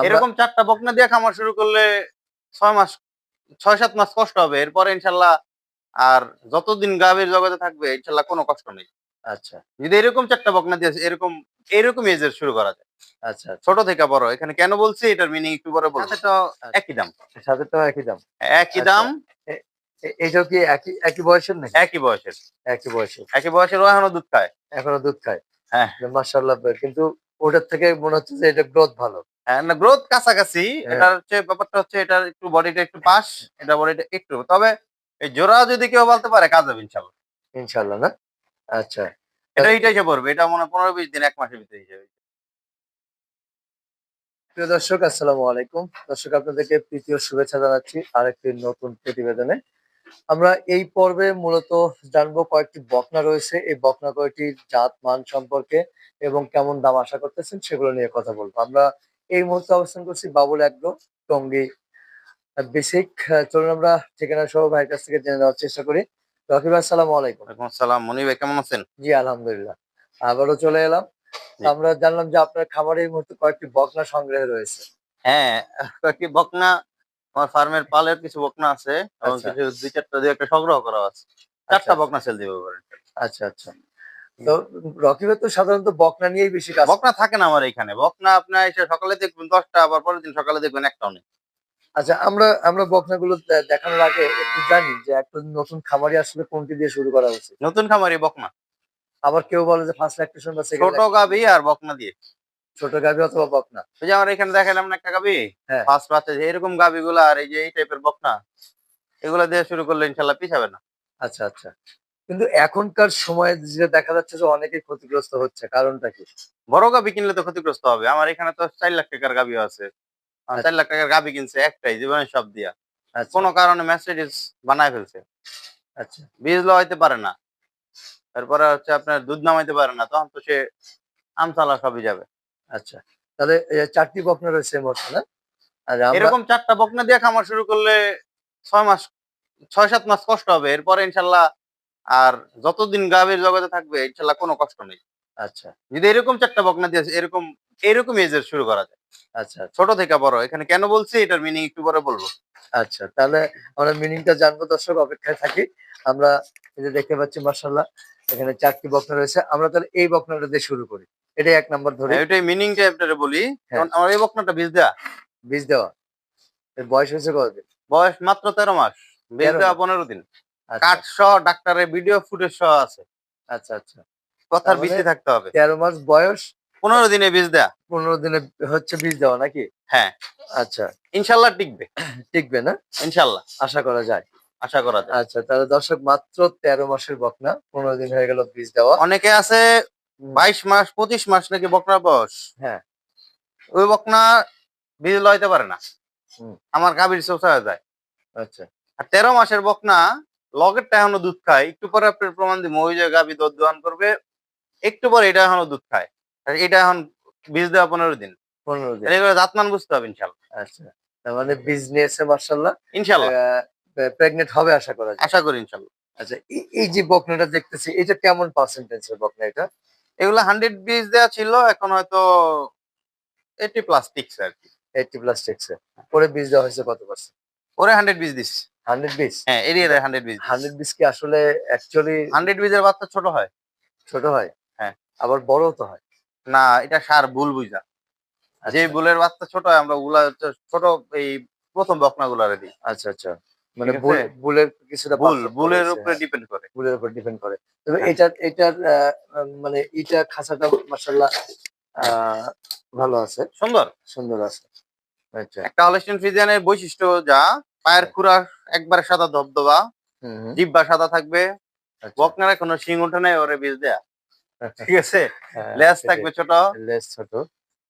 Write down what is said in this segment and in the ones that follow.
এরকম চারটা বকনা দিয়ে খামার শুরু করলে ছয় মাস ছয় সাত মাস কষ্ট হবে। এরপরে ইনশাল্লাহ আর যতদিন গাভীর জগতে থাকবে ইনশাল্লাহ কোনো কষ্ট নেই। আচ্ছা। যদি এরকম চারটা বকনা দিয়ে এরকম এরকম এজের শুরু করা যায়। আচ্ছা। ছোট থেকে বড় এখানে কেন বলছি? এটার মিনিং একটু পরে বলব আচ্ছা। তো একই দাম। সাথে তো একই দাম। একই আচ্ছা। দাম এ- এটাও কি একই একই বয়সের নাকি? একই বয়সের। একই বয়সের। একই বয়সের ও এখনও দুধ খায়। এখনও দুধ খায়। হ্যাঁ। মার্শাল্লাহ কিন্তু ওটার থেকে মনে হচ্ছে যে এটা গ্রোথ ভালো। গ্রোথ কাছাকাছি হ্যাঁ। এটার হচ্ছে ব্যাপারটা হচ্ছে এটার একটু বডিটা একটু পাশ এটা বডিটা একটু। তবে এই জোড়া যদি কেউ বলতে পারে কাজ হবে ইনশাল্লাহ ইনশাল্লাহ না? আচ্ছা। এটা এইটা এসে পড়বে এটা মনে হয় পনেরো বিশ দিন এক মাসের ভিতরে হিসেবে প্রিয় দর্শক আসসালামু আলাইকুম। দর্শক আপনাদেরকে তৃতীয় শুভেচ্ছা জানাচ্ছি আরেকটি নতুন প্রতিবেদনে। আমরা এই পর্বে মূলত জানব কয়েকটি বকনা রয়েছে। এই বকনা কয়েকটির জাত মান সম্পর্কে এবং কেমন দাম আশা করতেছেন সেগুলো নিয়ে কথা বলব। আমরা এই মুহূর্তে অবস্থান করছি বাবুল অ্যাগ্রো টঙ্গী। বেসিক চলুন আমরা ঠিকানা সহ ভাইয়ের কাছ থেকে জেনে নেওয়ার চেষ্টা করি। রকিব আসসালামু আলাইকুম। ওয়ালাইকুম আসসালাম। মনি ভাই কেমন আছেন? জি আলহামদুলিল্লাহ। আবারও চলে এলাম। আমরা জানলাম যে আপনার খামারে এই মুহূর্তে কয়েকটি বকনা সংগ্রহে রয়েছে। হ্যাঁ কয়েকটি বকনা আমার ফার্মের পালের কিছু বকনা আছে। এবং আচ্ছা। কিছু দুই চারটা দিয়ে একটা সংগ্রহ করা আছে। চারটা আচ্ছা। বকনা সেল দিবে আচ্ছা আচ্ছা। তো রকিবের তো সাধারণত বকনা নিয়েই বেশি কাজ বকনা থাকে না আমার এখানে। বকনা আপনার এসে সকালে দেখবেন দশটা আবার পরের দিন সকালে দেখবেন একটাও নেই আচ্ছা আমরা আমরা বকনাগুলো দেখানোর আগে একটু জানি যে একটা নতুন খামারি আসলে কোনটি দিয়ে শুরু করা উচিত। নতুন খামারি বকনা। আবার কেউ বলে যে ফার্স্ট ল্যাকটেশন বা সেকেন্ড ছোট গাবি আর বকনা দিয়ে। ছোট গাভি অথবা বকনা। ওই যে আমার এখানে দেখালাম না একটা গাবি হ্যাঁ। ফার্স্ট বাচ্চা যে এরকম গাবি গুলা আর এই যে এই টাইপের বকনা এগুলা দিয়ে শুরু করলে ইনশাল্লাহ পিছাবে না। আচ্ছা আচ্ছা। কিন্তু এখনকার সময়ে যেটা দেখা যাচ্ছে যে অনেকেই ক্ষতিগ্রস্ত হচ্ছে কারণটা কি? বড় গাবি কিনলে তো ক্ষতিগ্রস্ত হবে। আমার এখানে তো চার লাখ টাকার গাবিও আছে। চার লাখ টাকার গাবি কিনছে একটাই জীবনের সব দিয়া। আচ্ছা। কোনো কারণে ম্যাসেডিস বানায় ফেলছে। আচ্ছা। বীজ লওয়াইতে পারে না। তারপরে হচ্ছে আপনার দুধ নামাইতে পারে না তখন তো সে আমসালা সবই যাবে। আচ্ছা। তাহলে চারটি বকনা রয়েছে আমরা এরকম চারটা বকনা দিয়ে খামার শুরু করলে ছয় মাস ছয় সাত মাস কষ্ট হবে। এরপরে ইনশাল্লাহ আর যতদিন গাভীর জগতে থাকবে ইনশাল্লাহ কোনো কষ্ট নেই। আচ্ছা। যদি এরকম চারটা বকনা দিয়ে এরকম এরকম এজের শুরু করা যায়। আচ্ছা। ছোট থেকে বড় এখানে কেন বলছি এটার মিনিং একটু পরে বলব। আচ্ছা তাহলে আমরা মিনিংটা জানব দর্শক অপেক্ষায় থাকি। আমরা এই যে দেখতে পাচ্ছি মার্শাল্লাহ এখানে চারটি বকনা রয়েছে। আমরা তাহলে এই বকনাটা দিয়ে শুরু করি। এটাই এক নম্বর ধরে। এটাই মিনিংটা আপনারা বলি। হ্যাঁ। কারণ আমার এই বকনাটা বীজ দেওয়া বীজ দেওয়া। এর বয়স হয়েছে কতদিন? বয়স মাত্র তেরো মাস। বীজ দেওয়া পনেরো দিন। আচ্ছা। কাঠ সহ ডাক্তারের ভিডিও ফুটেজ সহ আছে। আচ্ছা আচ্ছা। কথার ভিত্তি থাকতে হবে। তেরো মাস বয়স? পনেরো দিনে বীজ দেয়া। পনেরো দিনে হচ্ছে বীজ দেওয়া নাকি? হ্যাঁ। আচ্ছা। ইনশাল্লাহ টিকবে। টিকবে না? ইনশাল্লাহ। আশা করা যায়। আশা করা যায়। আচ্ছা তাহলে দর্শক মাত্র তেরো মাসের বকনা। পনেরো দিন হয়ে গেল বীজ দেওয়া। অনেকে আছে বাইশ মাস পঁচিশ মাস নাকি বকনার বয়স। হ্যাঁ। ওই বকনা বীজ লইতে পারে না। আমার গাভীর চোখা হয়ে যায়। আচ্ছা। আর তেরো মাসের বকনা লগেরটা এখনও দুধ খায়। একটু পরে আপনার প্রমাণ দিব ওই যে গাভী দুধ দোয়ান করবে একটু পরে এটা এখনও দুধ খায়। এটা এখন বীজ দেওয়া পনেরো দিন। পনেরো দিন। এগুলো জাতমান বুঝতে হবে ইনশাল্লাহ। আচ্ছা তার মানে বীজ নিয়েছে মার্শাল্লাহ ইনশাল্লাহ। প্রেগনেন্ট হবে আশা করা যায়। আশা করি ইনশাল্লাহ। আচ্ছা এই- যে বকনাটা দেখতেছি এটা কেমন পার্সেন্টেজের বকনা এটা? এগুলো হান্ড্রেড বীজ দেওয়া ছিল এখন হয়তো এইটি প্লাস্টিক্স আর কি। পরে বীজ দেওয়া হয়েছে কত পার্সেন্ট ওরে হান্ড্রেড বীজ দিস। হান্ড্রেড হ্যাঁ হান্ড্রেড হান্ড্রেড কি আসলে অ্যাকচুয়ালি হান্ড্রেড বাচ্চা ছোট হয়। ছোট হয়? হ্যাঁ। আবার বড়ও তো হয়? না এটা সার ভুল বুঝা। যে আচ্ছা, বুলের বাচ্চা ছোট হয় আমরা ছোট এই প্রথম বকনা আচ্ছা আচ্ছা। মানে? বুলের কিছুটা বুল বুলের উপরে ডিপেন্ড করে। বুলের উপর ডিপেন্ড করে। তবে হ্যাঁ। এটার এটার আহ, মানে এটা আহ ভালো আছে। সুন্দর। সুন্দর আছে। আচ্ছা। একটা ফ্রিজিয়ানের বৈশিষ্ট্য যা পায়ের হ্যাঁ। খুরা একবারে সাদা ধবধবা জিব্বা সাদা থাকবে। আচ্ছা। বকনারে কোনো শিং ওঠে নাই ওরে বীজ দেয়া। ঠিক আছে? লেস থাকবে ছোট। লেস ছোট।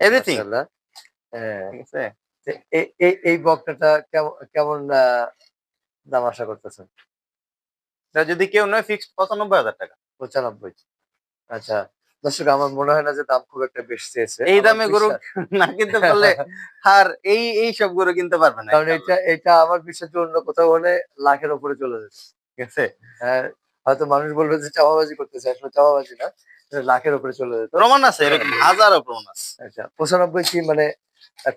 এভরিথিং। হ্যাঁ, ঠিক আছে? এই বকটাটা কেমন দাম আশা করতেছেন? যদি কেউ নয় ফিক্সড পঁচানব্বই হাজার টাকা। পঁচানব্বই। আচ্ছা। দর্শক আমার মনে হয় না যে দাম খুব একটা বেশি চেয়েছে। এই দামে গরু না কিনতে পারলে আর এই এই সব গরু কিনতে পারবে না। কারণ এটা এটা আমার বিশ্বাস অন্য কোথাও হলে লাখের উপরে চলে যাবে। ঠিক আছে? হ্যাঁ হয়তো মানুষ বলবে যে চাপাবাজি করতেছে আসলে চাপাবাজি না লাখের উপরে চলে যেত। প্রমাণ আছে এরকম হাজারো প্রমাণ আছে। আচ্ছা পঁচানব্বই কি মানে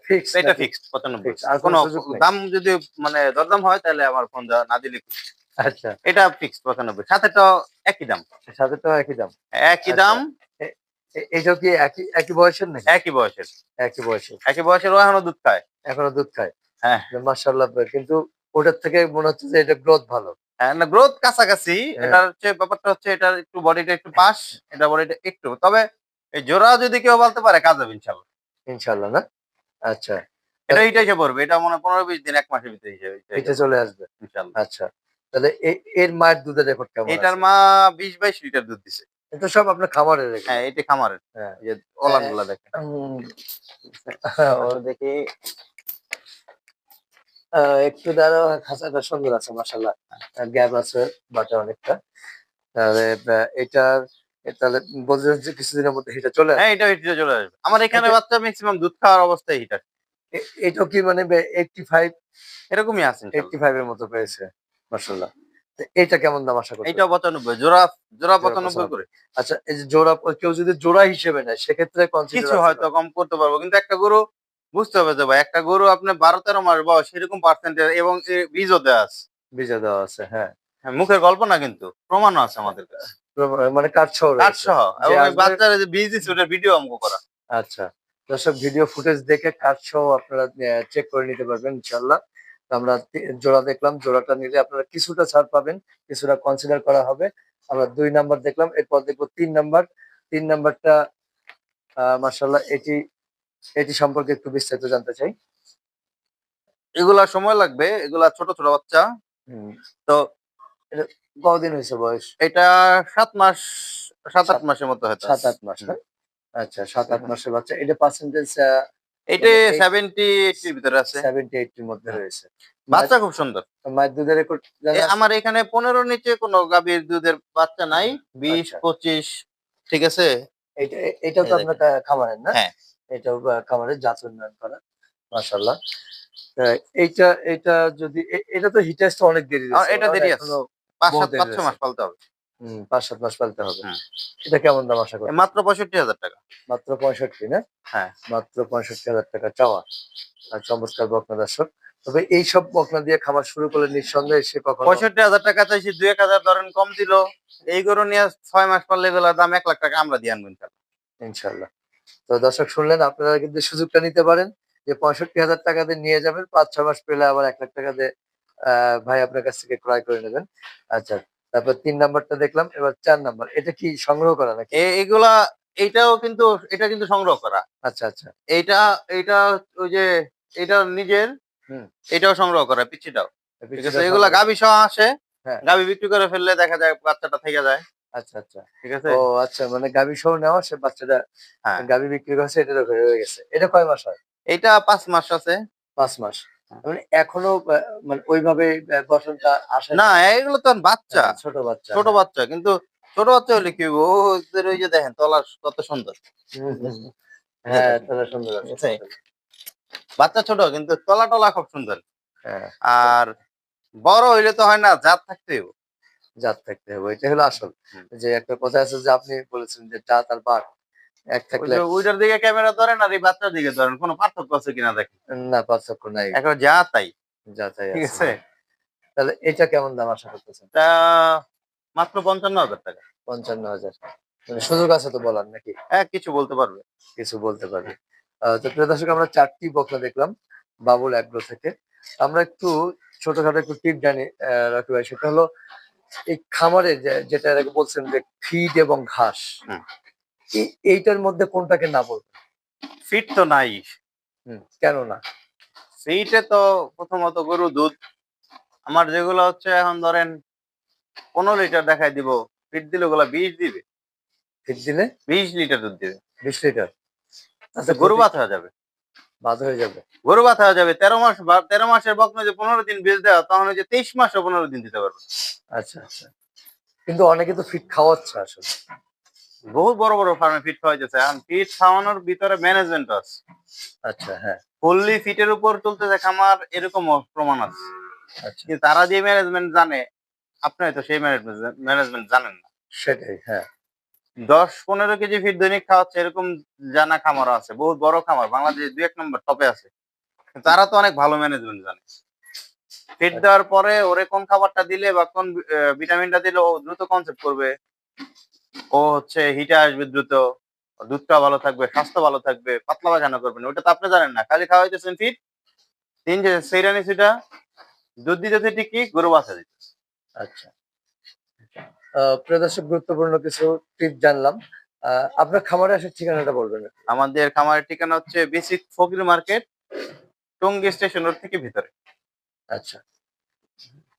ফিক্স এটা ফিক্সড পঁচানব্বই। আর কোনো দাম যদি মানে দরদাম হয় তাহলে আমার ফোন না দিলে খুশি। আচ্ছা। এটা ফিক্সড পঁচানব্বই। সাথে তো একই দাম। সাথে তো একই দাম। একই আচ্ছা। দাম এ- এটাও কি একই একই বয়সের নাকি? একই বয়সের। একই বয়সের। একই বয়সের ও এখনও দুধ খায়। এখনও দুধ খায়। হ্যাঁ। মার্শাল্লাহ কিন্তু ওটার থেকে মনে হচ্ছে যে এটা গ্রোথ ভালো। হ্যাঁ, না গ্রোথ কাছাকাছি। হ্যাঁ। এটার হচ্ছে ব্যাপারটা হচ্ছে এটার একটু বডিটা একটু পাশ এটা বডিটা একটু। তবে এই জোড়া যদি কেউ বলতে পারে কাজ হবে ইনশাল্লাহ ইনশাল্লাহ না? আচ্ছা। এটা এইটা এসে পড়বে। এটা মনে হয় পনেরো বিশ দিন এক মাসের ভিতরে হিসেবে এটা চলে আসবে। ইনশাল্লাহ আচ্ছা। তাহলে এর মায়ের দুধের রেকর্ড কেমন এটার মা বিশ বাইশ লিটার দুধ দিছে। এটা সব আপনার খামারের হ্যাঁ এটা খামারের। হ্যাঁ। এই যে ওলানগুলা দেখেন। দেখি একটু দাঁড়ো খাঁচাটা সুন্দর আছে মাসাল্লাহ গ্যাপ আছে বাটা অনেকটা। তাহলে এটার তাহলে বলতে চাচ্ছি কিছুদিনের মধ্যে এটা চলে হ্যাঁ এটা হিটে চলে আসবে। আমার এখানে বাচ্চা ম্যাক্সিমাম দুধ খাওয়ার অবস্থায় হিটার এ- এটাও কি মানে এইটটি ফাইভ এরকমই আছে এইটটি ফাইভ এর মতো পেয়েছে? মাসাল্লাহ এটা কেমন দাম আশা করছেন এইটা পঁচানব্বই জোড়া জোড়া পঁচানব্বই। করে। আচ্ছা এই যে জোড়া কেউ যদি জোড়া হিসেবে নেয় সেক্ষেত্রে কিছু হয়তো কম করতে পারব কিন্তু একটা গরু বুঝতে হবে যে ভাই একটা গরু আপনার বারো তেরো মাস বয়স সেরকম পার্সেন্টেজ এবং বীজও দেওয়া আছে। বীজে দেওয়া আছে হ্যাঁ। হ্যাঁ, মুখের গল্প না কিন্তু প্রমাণও আছে আমাদের কাছে। মানে কাঠ সহ কাঠ সহ এবং বাচ্চার যে বীজ দিচ্ছে ওটার ভিডিও আমাকে করা। আচ্ছা দর্শক ভিডিও ফুটেজ দেখে কাঠ সহ আপনারা চেক করে নিতে পারবেন ইনশাল্লাহ আমরা জোড়া দেখলাম জোড়াটা নিলে আপনারা কিছুটা ছাড় পাবেন কিছুটা কনসিডার করা হবে। আমরা দুই নাম্বার দেখলাম এরপর দেখব তিন নাম্বার তিন নাম্বারটা মার্শাল্লাহ এটি এটি সম্পর্কে একটু বিস্তারিত জানতে চাই। এগুলা সময় লাগবে এগুলা ছোট ছোট বাচ্চা। তো এটা কতদিন হয়েছে বয়স? এটা সাত মাস সাত আট মাসের মতো হয়তো সাত আট মাস আচ্ছা সাত আট মাসের বাচ্চা। এটা পার্সেন্টেজ এটা এই- সেভেন্টি এইটির ভিতরে আছে। সেভেন্টি এইটির মধ্যে রয়েছে। বাচ্চা খুব সুন্দর। মায়ের দুধের রেকর্ড আমার এখানে পনেরো নিচে কোনো গাভীর দুধের বাচ্চা নাই। বিশ আচ্ছা। পঁচিশ ঠিক আছে? এটা এটাও তো আপনার খামারের না? হ্যাঁ। এটাও আহ, খামারের জাত উন্নয়ন করা। মাশাল্লাহ এইটা এটা যদি এটা তো হিটাস তো অনেক দেরি আর এটা দেরি আছে। পাঁচ বহুত সাত দেরি পাঁচ ছ আছে। মাস পালতে হবে। হুম, পাঁচ সাত মাস পালতে হবে। হুম। এটা কেমন দাম আশা করি মাত্র পঁয়ষট্টি হাজার টাকা। মাত্র পঁয়ষট্টি না? হ্যাঁ। মাত্র পঁয়ষট্টি হাজার টাকা চাওয়া। আর চমৎকার বকনা দর্শক। তবে এইসব বকনা দিয়ে খামার শুরু করলে নিঃসন্দেহে সে কখনো পঁয়ষট্টি হাজার টাকা চাইছি দুই এক হাজার ধরেন কম দিল। এই গরু নিয়ে ছয় মাস পারলে দাম এক লাখ টাকা আমরা দিয়ে আনব ইনশাল্লাহ। তো দর্শক শুনলেন আপনারা কিন্তু সুযোগটা নিতে পারেন যে পঁয়ষট্টি হাজার টাকা দিয়ে নিয়ে যাবেন। পাঁচ ছয় মাস পেলে আবার এক লাখ টাকা দিয়ে আহ, ভাই আপনার কাছ থেকে ক্রয় করে নেবেন। আচ্ছা তারপর তিন নাম্বারটা দেখলাম এবার চার নাম্বার। এটা কি সংগ্রহ করা নাকি? এগুলা এইটাও কিন্তু এটা কিন্তু সংগ্রহ করা। আচ্ছা আচ্ছা। এইটা এইটা ওই যে এটা নিজের। এটাও সংগ্রহ করা আছে এগুলা গাভী সহ আসে হ্যাঁ। গাভী বিক্রি করে ফেললে দেখা যায় বাচ্চাটা থেকে যায়। আচ্ছা আচ্ছা। ঠিক আছে? ও আচ্ছা মানে গাভী সহ নেওয়া সে বাচ্চাটা হ্যাঁ। গাভী বিক্রি করছে এটা রয়ে গেছে। এটা কয় মাস হয়? এইটা পাঁচ মাস আছে। পাঁচ মাস। মানে এখনও মানে ওইভাবে আহ, আসে না এগুলো তো বাচ্চা ছোট বাচ্চা ছোট বাচ্চা কিন্তু ছোট বাচ্চা হলে কি? ওদের ওই যে দেখেন তলা কত সুন্দর। হ্যাঁ সুন্দর। বাচ্চা ছোট কিন্তু তলা টলা খুব সুন্দর হ্যাঁ আর বড় হইলে তো হয় না জাত থাকতে। জাত থাকতে হবে এটা হলো আসল যে একটা কথা আছে যে আপনি বলেছেন যে জাত আর বাঘ এক থাকলে ওইটার দিকে ক্যামেরা ধরেন আর এই বাচ্চার দিকে ধরেন কোনো পার্থক্য আছে কিনা দেখেন। না পার্থক্য নাই। এখন যা তাই। যাচাই ঠিক আছে। তাহলে এটা কেমন দাম আশা করতেছেন? তা মাত্র পঞ্চান্ন হাজার টাকা। পঞ্চান্ন হাজার। মানে সুযোগ আছে তো বলার নাকি? হ্যাঁ কিছু বলতে পারবে। কিছু বলতে পারবে। তো প্রিয় দর্শক আমরা চারটি বকনা দেখলাম বাবুল অ্যাগ্রো থেকে। আমরা একটু ছোটখাটো একটু টিপ জানি রাখি ভাই। সেটা হলো এই খামারে যেটা বলছেন যে ফিড এবং ঘাস। এইটার মধ্যে কোনটাকে না বলব? ফিট তো নাই। কেন না? ফিটে তো প্রথমত গরু দুধ। আমার যেগুলো হচ্ছে এখন ধরেন পনেরো লিটার দেখাই দিব। ফিট দিলে ওগুলা বিশ দিবে। ফিট দিলে? বিশ লিটার দুধ দিবে। বিশ লিটার? আচ্ছা গরু বাত হয়ে যাবে। বাদ হয়ে যাবে। গরু বাত হয়ে যাবে। তেরো মাস বা তেরো মাসের বকনা যে পনেরো দিন বীজ দেওয়া তখন ওই যে তেইশ মাস ও পনেরো দিন দিতে পারবে। আচ্ছা আচ্ছা। কিন্তু অনেকে তো ফিট খাওয়াচ্ছে আসলে। বহু বড় বড় ফার্মে ফিট খাওয়া যাচ্ছে। এখন ফিট খাওয়ানোর ভিতরে ম্যানেজমেন্ট আছে। আচ্ছা হ্যাঁ। ফুললি ফিটের উপর চলতেছে খামার এরকম প্রমাণ আছে। আচ্ছা। কিন্তু তারা যে ম্যানেজমেন্ট জানে আপনি হয়তো সেই ম্যানেজমেন্ট জানেন না। সেটাই হ্যাঁ। দশ পনেরো কেজি ফিট দৈনিক খাওয়াচ্ছে এরকম জানা খামারও আছে বহুত বড় খামার বাংলাদেশ দুই এক নম্বর টপে আছে। তারা তো অনেক ভালো ম্যানেজমেন্ট জানে। ফিট দেওয়ার পরে ওরে কোন খাবারটা দিলে বা কোন ভিটামিনটা দিলে ও দ্রুত কনসেপ্ট করবে। ও হচ্ছে হিটে আসবে দ্রুত। দুধটা ভালো থাকবে স্বাস্থ্য ভালো থাকবে পাতলা পায়খানা করবে না। ওটা তো আপনি জানেন না খালি খাওয়াইতেছেন ফিট তিন যে সেইরানি সেটা দুধ দিতেছে ঠিকই গরু বাচ্চা দিতে আচ্ছা। প্রিয় গুরুত্বপূর্ণ কিছু টিপ জানলাম। আপনার খামারে আসার ঠিকানাটা বলবেন আমাদের খামারের ঠিকানা হচ্ছে basic Fakir market Tongi station road থেকে ভিতরে। আচ্ছা।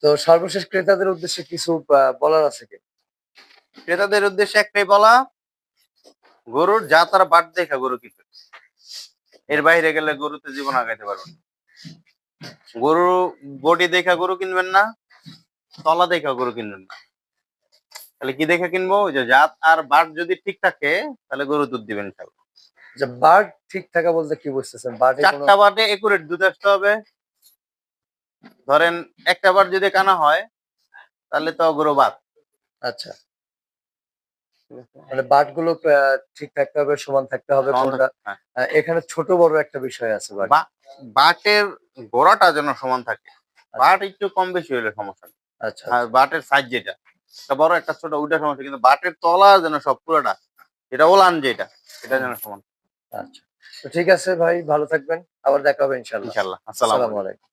তো সর্বশেষ ক্রেতাদের উদ্দেশ্যে কিছু বলার আছে কি? ক্রেতাদের উদ্দেশ্যে একটাই বলা গরুর যা তারা বাট দেখা গরু কিনবে এর বাইরে গেলে গরুতে জীবন আগাইতে পারবেন না। গরু বডি দেখা গরু কিনবেন না তলা দেখা গরু কিনবেন না। তাহলে কি দেখে কিনবো? যে জাত আর বাট যদি ঠিক থাকে তাহলে গরু দুধ দিবেন। যে বার্ড ঠিক থাকা বলতে কি বুঝতেছেন? চারটা বাটে একুরেট দুধ আসতে হবে। ধরেন একটা বার যদি কানা হয় তাহলে তো গরু বাদ আচ্ছা। মানে বাটগুলো ঠিক থাকতে হবে সমান থাকতে হবে হ্যাঁ। এখানে ছোট বড় একটা বিষয় আছে বাট বাটের গোড়াটা যেন সমান থাকে। বাট একটু কম বেশি হলে সমস্যা নেই। আচ্ছা আর বাটের সাইজ যেটা বড় একটা ছোট ওইটা সমস্যা কিন্তু বাটের তলা যেন সব পুরোটা এটা ওলান যেটা এটা যেন সমান আচ্ছা। তো ঠিক আছে ভাই ভালো থাকবেন আবার দেখা হবে ইনশাল্লাহ ইনশাল্লাহ আসসালামু আলাইকুম।